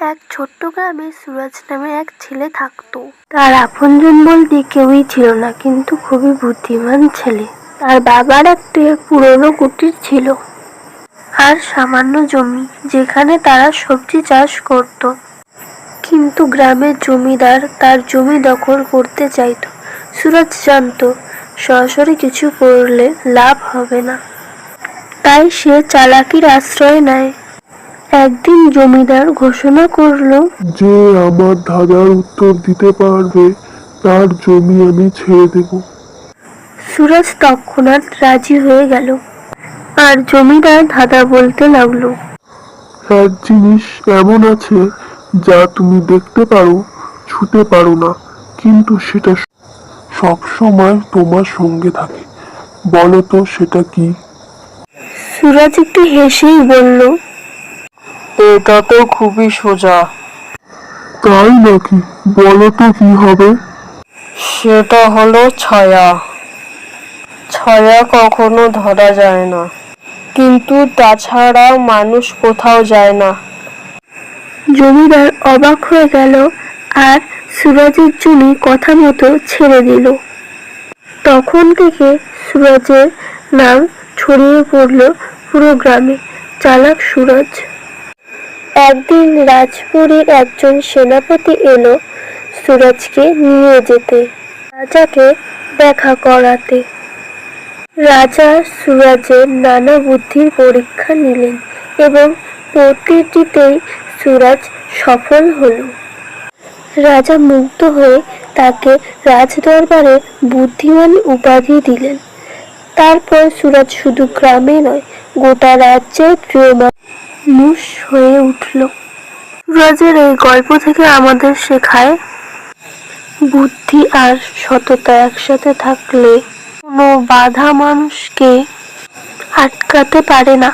এক ছোট্ট গ্রামে সুরজ নামে এক ছেলে থাকতো। তার আপনজন বলতে কেউই ছিল না, কিন্তু খুবই বুদ্ধিমান ছেলে। তার বাবার একটি পুরনো কুটির ছিল আর সামান্য জমি, যেখানে তারা সবজি চাষ করত। কিন্তু গ্রামের জমিদার তার জমি দখল করতে চাইতো। সুরজ জানতো, সরাসরি কিছু করলে লাভ হবে না। তাই সে চালাকির আশ্রয় নেয়। একদিন জমিদার ঘোষণা করল যে আমার ধাঁধার উত্তর দিতে পারবে তার জমি আমি ছেড়ে দেব। সুরজ তৎক্ষণাৎ রাজি হয়ে গেল। আর জমিদার ধাঁধা বলতে লাগল এক জিনিস এমন আছে যা তুমি দেখতে পারো ছুতে পারো না কিন্তু সেটা সব সময় তোমার সঙ্গে থাকে। বলো তো সেটা কি? সুরজ একটু হেসেই বলল এটা তো খুবই সোজা। তাই নাকি? বলো তো কি হবে? সেটা হলো ছায়া। ছায়া কখনো ধরা যায় না। কিন্তু তাছাড়া মানুষ কোথাও যায় না। জমিদার অবাক হয়ে গেল আর সুরজের জমি কথা মতো ছেড়ে দিল। তখন থেকে সুরজের নাম ছড়িয়ে পড়ল পুরো গ্রামে। চালাক সুরজ। একদিন রাজপুরীর একজন সেনাপতি এলো সুরজকে নিয়ে যেতে, রাজাকে দেখা করাতে। রাজা সুরজের নানা বুদ্ধির পরীক্ষা নিলেন এবং প্রতিটিতেই সুরজ সফল হল। রাজা মুগ্ধ হয়ে তাকে রাজদরবারে বুদ্ধিমান উপাধি দিলেন। তারপর সুরজ শুধু গ্রামে নয়, গোটা রাজ্যের প্রিয় মানুষ হয়ে উঠল। রোজের এই গল্প থেকে আমাদের শেখায় বুদ্ধি আর সততা একসাথে থাকলে কোনো বাধা মানুষকে আটকাতে পারে না।